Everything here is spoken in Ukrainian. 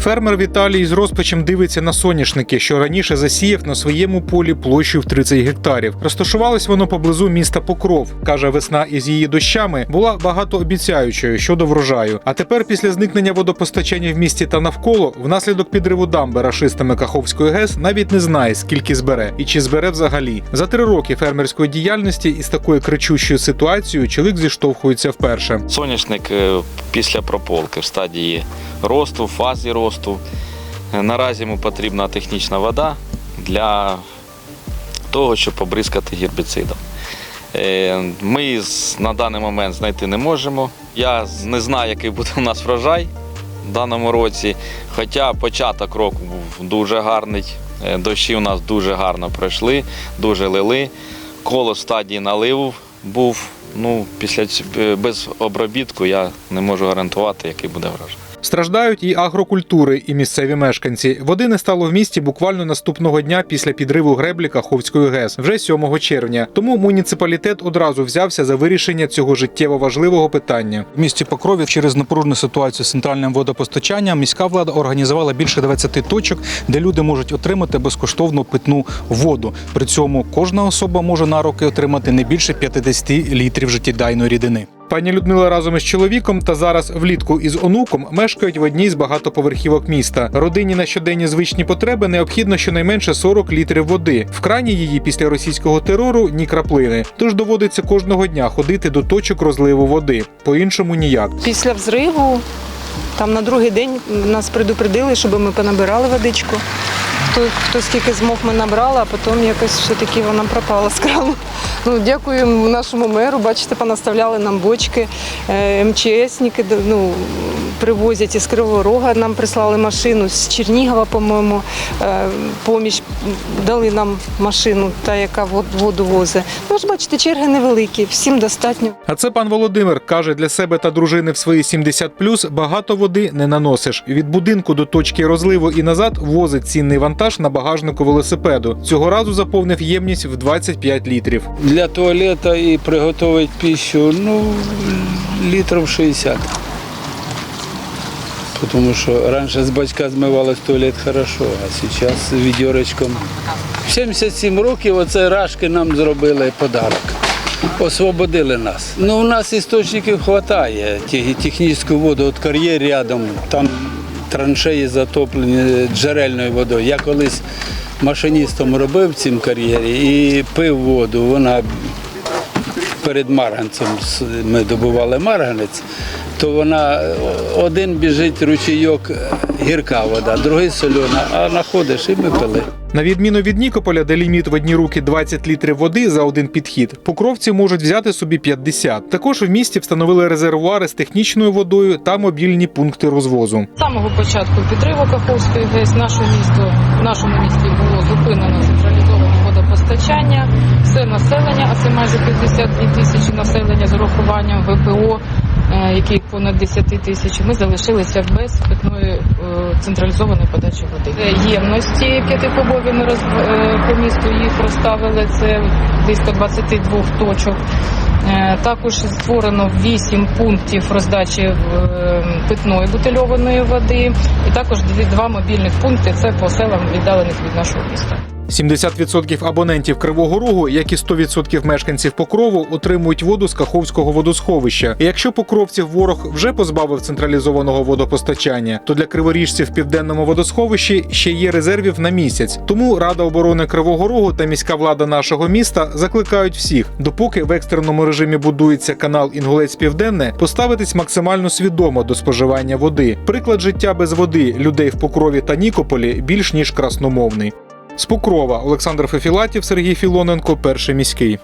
Фермер Віталій з розпачем дивиться на соняшники, що раніше засіяв на своєму полі площею в 30 гектарів. Розташувалось воно поблизу міста Покров. каже, весна із її дощами була багатообіцяючою щодо врожаю. А тепер, після зникнення водопостачання в місті та навколо, внаслідок підриву дамби рашистами Каховської ГЕС навіть не знає, скільки збере і чи збере взагалі. За три роки фермерської діяльності із такою кричущою ситуацією чоловік зіштовхується вперше. Соняшник е, після прополки в стадії росту, фазі росту. Е, Наразі йому потрібна технічна вода для того, щоб побризкати гербіцидом. Е, Ми на даний момент знайти не можемо. Я не знаю, який буде у нас врожай в даному році. Хоча початок року був дуже гарний. Е, Дощі у нас дуже гарно пройшли, дуже лили. Коло стадії наливу був. Ну, після без обробітку я не можу гарантувати, який буде врожай. Страждають і агрокультури, і місцеві мешканці. Води не стало в місті буквально наступного дня після підриву греблі Каховської ГЕС, вже 7 червня. Тому муніципалітет одразу взявся за вирішення цього життєво важливого питання. В місті Покрові через напружену ситуацію з центральним водопостачанням міська влада організувала більше 20 точок, де люди можуть отримати безкоштовну питну воду. При цьому кожна особа може на руки отримати не більше 50 літрів життєдайної рідини. Пані Людмила разом із чоловіком та зараз влітку із онуком мешкають в одній з багатоповерхівок міста. Родині на щоденні звичні потреби необхідно щонайменше 40 літрів води. В крані її після російського терору ні краплини. Тож доводиться кожного дня ходити до точок розливу води. По-іншому ніяк. Після взриву, там на другий день нас предупредили, щоб ми понабирали водичку. Хто, хто скільки змог, ми набрали, а потім якось все-таки вона пропала з крану. Ну, дякуємо нашому меру. Бачите, понаставляли нам бочки. Е, МЧСники ну, привозять із Кривого Рога. Нам прислали машину з Чернігова, по-моєму, е, поміч дали нам машину, та яка воду возить. Ну ж бачите, черги невеликі, всім достатньо. А це пан Володимир каже для себе та дружини в свої 70 багато води не наносиш. Від будинку до точки розливу і назад возить цінний вантаж на багажнику велосипеду. Цього разу заповнив ємність в 25 літрів. Для туалета і приготувати пищу, ну, літрів 60. Тому що раніше з батька змивали в туалет хорошо, а зараз відьорочком. 77 років оце рашки нам зробили подарок. Освободили нас. Ну, у нас істочників вистачає. Технічну воду, от кар'єр рядом, там траншеї затоплені джерельною водою. Я колись машиністом робив в цім кар'єрі і пив воду. Вона перед марганцем ми добували марганець, то вона один біжить ручійок, е, гірка вода, другий сольона, а знаходиш і ми пили. На відміну від Нікополя, де ліміт в одні руки 20 літрів води за один підхід, покровці можуть взяти собі 50. Також в місті встановили резервуари з технічною водою та мобільні пункти розвозу. З самого початку підриву Каховської ГЕС наше місто, в нашому місті було зупинено централізоване водопостачання. Все населення, а це майже 52 тисячі населення з урахуванням ВПО, е, яких понад 10 тисяч. Ми залишилися без питної е, централізованої подачі води. Ємності п'ятикубові ми роз, е, по місту їх розставили. Це близько 22 точок. Також створено 8 пунктів роздачі питної бутильованої води, і також два мобільних пункти це по селам віддалених від нашого міста. 70% абонентів Кривого Рогу, як і 100% мешканців Покрову, отримують воду з Каховського водосховища. І якщо покровців ворог вже позбавив централізованого водопостачання, то для криворіжців в південному водосховищі ще є резервів на місяць. Тому Рада оборони Кривого Рогу та міська влада нашого міста закликають всіх, допоки в екстреному режимі будується канал Інгулець Південне, поставитись максимально свідомо до споживання води. Приклад життя без води людей в Покрові та Нікополі більш ніж красномовний. З Покрова Олександр Фефілатів, Сергій Філоненко, перший міський.